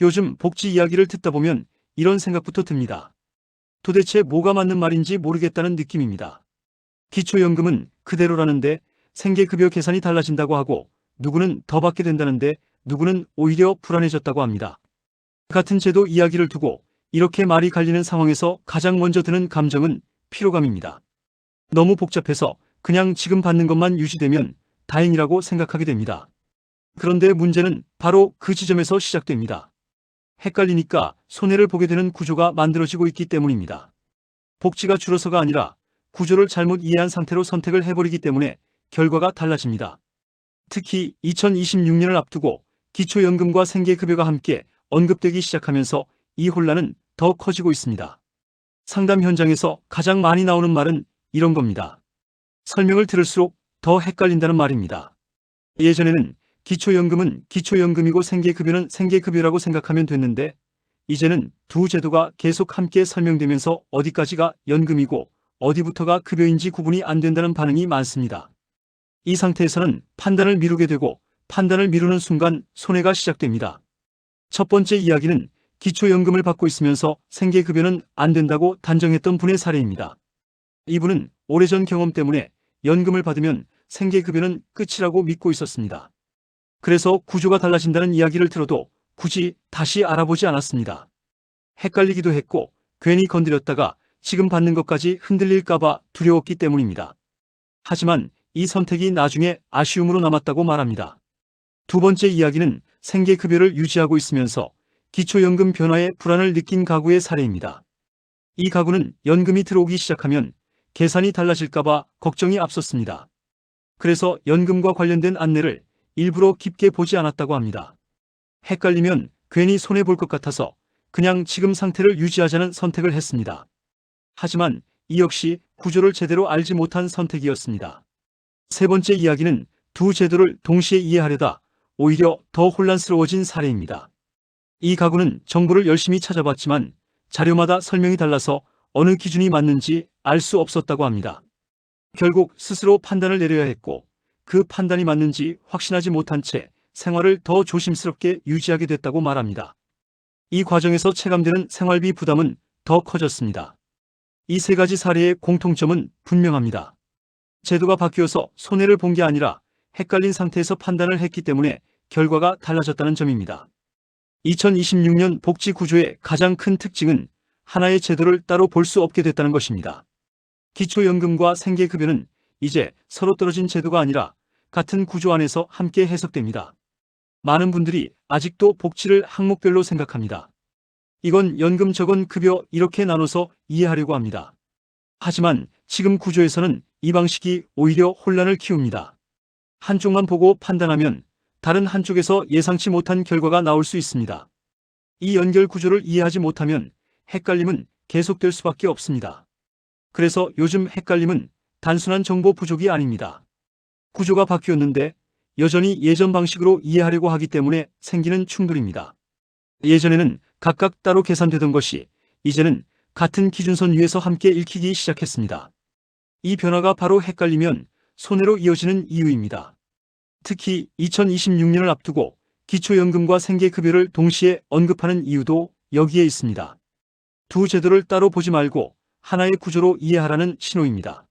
요즘 복지 이야기를 듣다 보면 이런 생각부터 듭니다. 도대체 뭐가 맞는 말인지 모르겠다는 느낌입니다. 기초연금은 그대로라는데 생계급여 계산이 달라진다고 하고 누구는 더 받게 된다는데 누구는 오히려 불안해졌다고 합니다. 같은 제도 이야기를 두고 이렇게 말이 갈리는 상황에서 가장 먼저 드는 감정은 피로감입니다. 너무 복잡해서 그냥 지금 받는 것만 유지되면 다행이라고 생각하게 됩니다. 그런데 문제는 바로 그 지점에서 시작됩니다. 헷갈리니까 손해를 보게 되는 구조가 만들어지고 있기 때문입니다. 복지가 줄어서가 아니라 구조를 잘못 이해한 상태로 선택을 해버리기 때문에 결과가 달라집니다. 특히 2026년을 앞두고 기초연금과 생계급여가 함께 언급되기 시작하면서 이 혼란은 더 커지고 있습니다. 상담 현장에서 가장 많이 나오는 말은 이런 겁니다. 설명을 들을수록 더 헷갈린다는 말입니다. 예전에는 기초연금은 기초연금이고 생계급여는 생계급여라고 생각하면 됐는데 이제는 두 제도가 계속 함께 설명되면서 어디까지가 연금이고 어디부터가 급여인지 구분이 안 된다는 반응이 많습니다. 이 상태에서는 판단을 미루게 되고 판단을 미루는 순간 손해가 시작됩니다. 첫 번째 이야기는 기초연금을 받고 있으면서 생계급여는 안 된다고 단정했던 분의 사례입니다. 이분은 오래전 경험 때문에 연금을 받으면 생계급여는 끝이라고 믿고 있었습니다. 그래서 구조가 달라진다는 이야기를 들어도 굳이 다시 알아보지 않았습니다. 헷갈리기도 했고 괜히 건드렸다가 지금 받는 것까지 흔들릴까봐 두려웠기 때문입니다. 하지만 이 선택이 나중에 아쉬움으로 남았다고 말합니다. 두 번째 이야기는 생계급여를 유지하고 있으면서 기초연금 변화에 불안을 느낀 가구의 사례입니다. 이 가구는 연금이 들어오기 시작하면 계산이 달라질까봐 걱정이 앞섰습니다. 그래서 연금과 관련된 안내를 일부러 깊게 보지 않았다고 합니다. 헷갈리면 괜히 손해볼 것 같아서 그냥 지금 상태를 유지하자는 선택을 했습니다. 하지만 이 역시 구조를 제대로 알지 못한 선택이었습니다. 세 번째 이야기는 두 제도를 동시에 이해하려다 오히려 더 혼란스러워진 사례입니다. 이 가구는 정보를 열심히 찾아봤지만 자료마다 설명이 달라서 어느 기준이 맞는지 알 수 없었다고 합니다. 결국 스스로 판단을 내려야 했고 그 판단이 맞는지 확신하지 못한 채 생활을 더 조심스럽게 유지하게 됐다고 말합니다. 이 과정에서 체감되는 생활비 부담은 더 커졌습니다. 이 세 가지 사례의 공통점은 분명합니다. 제도가 바뀌어서 손해를 본 게 아니라 헷갈린 상태에서 판단을 했기 때문에 결과가 달라졌다는 점입니다. 2026년 복지 구조의 가장 큰 특징은 하나의 제도를 따로 볼 수 없게 됐다는 것입니다. 기초연금과 생계급여는 이제 서로 떨어진 제도가 아니라 같은 구조 안에서 함께 해석됩니다. 많은 분들이 아직도 복지를 항목별로 생각합니다. 이건 연금 저건 급여 이렇게 나눠서 이해하려고 합니다. 하지만 지금 구조에서는 이 방식이 오히려 혼란을 키웁니다. 한쪽만 보고 판단하면 다른 한쪽에서 예상치 못한 결과가 나올 수 있습니다. 이 연결 구조를 이해하지 못하면 헷갈림은 계속될 수밖에 없습니다. 그래서 요즘 헷갈림은 단순한 정보 부족이 아닙니다. 구조가 바뀌었는데 여전히 예전 방식으로 이해하려고 하기 때문에 생기는 충돌입니다. 예전에는 각각 따로 계산되던 것이 이제는 같은 기준선 위에서 함께 읽히기 시작했습니다. 이 변화가 바로 헷갈리면 손해로 이어지는 이유입니다. 특히 2026년을 앞두고 기초연금과 생계급여를 동시에 언급하는 이유도 여기에 있습니다. 두 제도를 따로 보지 말고 하나의 구조로 이해하라는 신호입니다.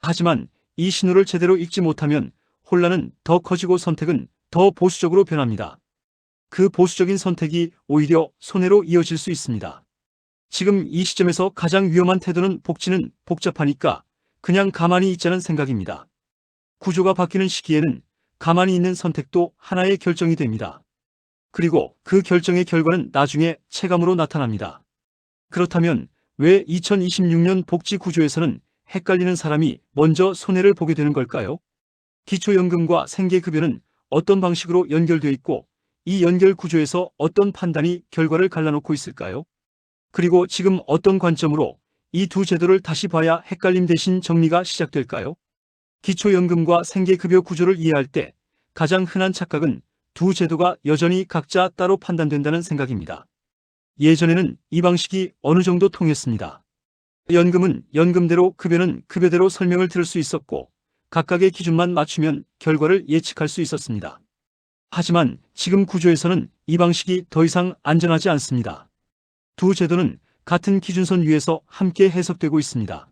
하지만 이 신호를 제대로 읽지 못하면 혼란은 더 커지고 선택은 더 보수적으로 변합니다. 그 보수적인 선택이 오히려 손해로 이어질 수 있습니다. 지금 이 시점에서 가장 위험한 태도는 복지는 복잡하니까 그냥 가만히 있자는 생각입니다. 구조가 바뀌는 시기에는 가만히 있는 선택도 하나의 결정이 됩니다. 그리고 그 결정의 결과는 나중에 체감으로 나타납니다. 그렇다면 왜 2026년 복지 구조에서는 헷갈리는 사람이 먼저 손해를 보게 되는 걸까요? 기초연금과 생계급여는 어떤 방식으로 연결되어 있고 이 연결 구조에서 어떤 판단이 결과를 갈라놓고 있을까요? 그리고 지금 어떤 관점으로 이 두 제도를 다시 봐야 헷갈림 대신 정리가 시작될까요? 기초연금과 생계급여 구조를 이해할 때 가장 흔한 착각은 두 제도가 여전히 각자 따로 판단된다는 생각입니다. 예전에는 이 방식이 어느 정도 통했습니다. 연금은 연금대로 급여는 급여대로 설명을 들을 수 있었고 각각의 기준만 맞추면 결과를 예측할 수 있었습니다. 하지만 지금 구조에서는 이 방식이 더 이상 안전하지 않습니다. 두 제도는 같은 기준선 위에서 함께 해석되고 있습니다.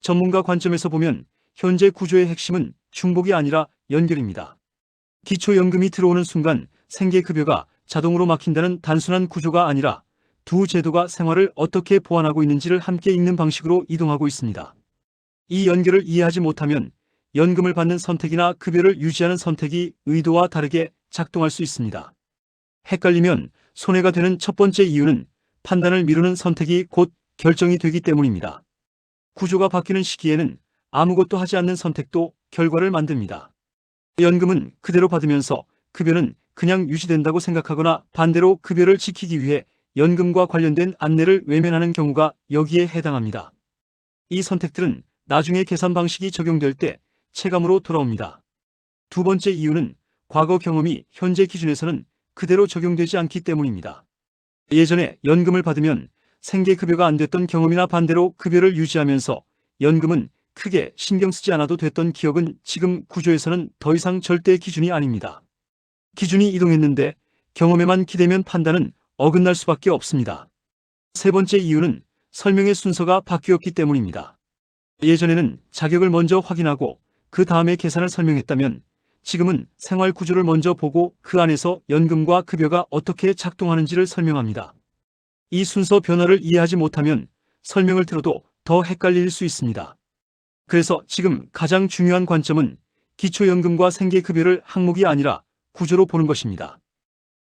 전문가 관점에서 보면 현재 구조의 핵심은 중복이 아니라 연결입니다. 기초연금이 들어오는 순간 생계급여가 자동으로 막힌다는 단순한 구조가 아니라 두 제도가 생활을 어떻게 보완하고 있는지를 함께 읽는 방식으로 이동하고 있습니다. 이 연결을 이해하지 못하면 연금을 받는 선택이나 급여를 유지하는 선택이 의도와 다르게 작동할 수 있습니다. 헷갈리면 손해가 되는 첫 번째 이유는 판단을 미루는 선택이 곧 결정이 되기 때문입니다. 구조가 바뀌는 시기에는 아무것도 하지 않는 선택도 결과를 만듭니다. 연금은 그대로 받으면서 급여는 그냥 유지된다고 생각하거나 반대로 급여를 지키기 위해 연금과 관련된 안내를 외면하는 경우가 여기에 해당합니다. 이 선택들은 나중에 계산 방식이 적용될 때 체감으로 돌아옵니다. 두 번째 이유는 과거 경험이 현재 기준에서는 그대로 적용되지 않기 때문입니다. 예전에 연금을 받으면 생계급여가 안 됐던 경험이나 반대로 급여를 유지하면서 연금은 크게 신경 쓰지 않아도 됐던 기억은 지금 구조에서는 더 이상 절대 기준이 아닙니다. 기준이 이동했는데 경험에만 기대면 판단은 어긋날 수밖에 없습니다. 세 번째 이유는 설명의 순서가 바뀌었기 때문입니다. 예전에는 자격을 먼저 확인하고 그 다음에 계산을 설명했다면 지금은 생활 구조를 먼저 보고 그 안에서 연금과 급여가 어떻게 작동하는지를 설명합니다. 이 순서 변화를 이해하지 못하면 설명을 들어도 더 헷갈릴 수 있습니다. 그래서 지금 가장 중요한 관점은 기초연금과 생계급여를 항목이 아니라 구조로 보는 것입니다.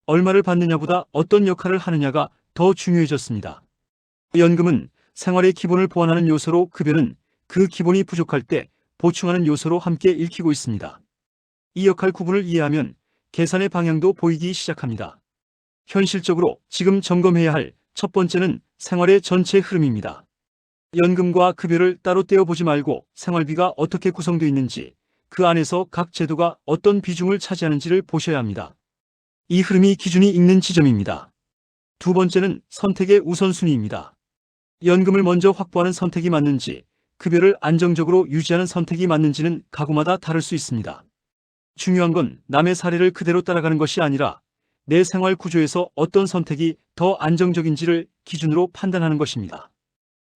얼마를 받느냐보다 어떤 역할을 하느냐가 더 중요해졌습니다. 연금은 생활의 기본을 보완하는 요소로 급여는 그 기본이 부족할 때 보충하는 요소로 함께 읽히고 있습니다. 이 역할 구분을 이해하면 계산의 방향도 보이기 시작합니다. 현실적으로 지금 점검해야 할 첫 번째는 생활의 전체 흐름입니다. 연금과 급여를 따로 떼어보지 말고 생활비가 어떻게 구성되어 있는지 그 안에서 각 제도가 어떤 비중을 차지하는지를 보셔야 합니다. 이 흐름이 기준이 있는 지점입니다. 두 번째는 선택의 우선순위입니다. 연금을 먼저 확보하는 선택이 맞는지 급여를 안정적으로 유지하는 선택이 맞는지는 가구마다 다를 수 있습니다. 중요한 건 남의 사례를 그대로 따라가는 것이 아니라 내 생활 구조에서 어떤 선택이 더 안정적인지를 기준으로 판단하는 것입니다.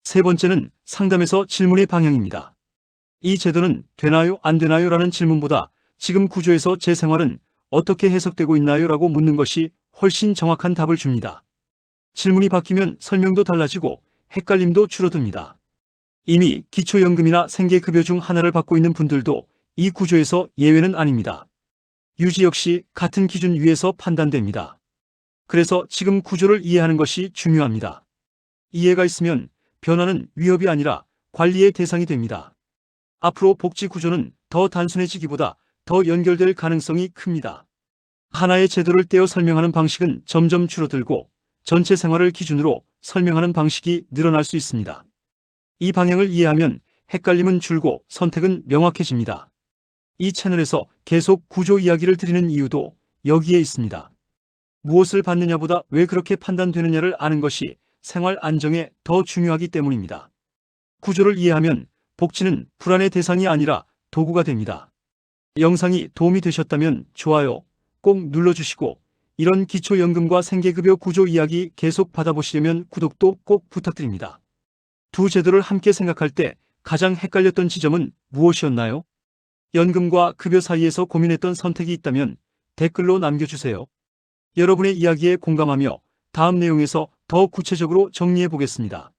세 번째는 상담에서 질문의 방향입니다. 이 제도는 되나요 안 되나요 라는 질문보다 지금 구조에서 제 생활은 어떻게 해석되고 있나요 라고 묻는 것이 훨씬 정확한 답을 줍니다. 질문이 바뀌면 설명도 달라지고 헷갈림도 줄어듭니다. 이미 기초연금이나 생계급여 중 하나를 받고 있는 분들도 이 구조에서 예외는 아닙니다. 유지 역시 같은 기준 위에서 판단됩니다. 그래서 지금 구조를 이해하는 것이 중요합니다. 이해가 있으면 변화는 위협이 아니라 관리의 대상이 됩니다. 앞으로 복지 구조는 더 단순해지기보다 더 연결될 가능성이 큽니다. 하나의 제도를 떼어 설명하는 방식은 점점 줄어들고 전체 생활을 기준으로 설명하는 방식이 늘어날 수 있습니다. 이 방향을 이해하면 헷갈림은 줄고 선택은 명확해집니다. 이 채널에서 계속 구조 이야기를 드리는 이유도 여기에 있습니다. 무엇을 받느냐보다 왜 그렇게 판단되느냐를 아는 것이 생활 안정에 더 중요하기 때문입니다. 구조를 이해하면 복지는 불안의 대상이 아니라 도구가 됩니다. 영상이 도움이 되셨다면 좋아요 꼭 눌러주시고 이런 기초연금과 생계급여 구조 이야기 계속 받아보시려면 구독도 꼭 부탁드립니다. 두 제도를 함께 생각할 때 가장 헷갈렸던 지점은 무엇이었나요? 연금과 급여 사이에서 고민했던 선택이 있다면 댓글로 남겨주세요. 여러분의 이야기에 공감하며 다음 내용에서 더 구체적으로 정리해 보겠습니다.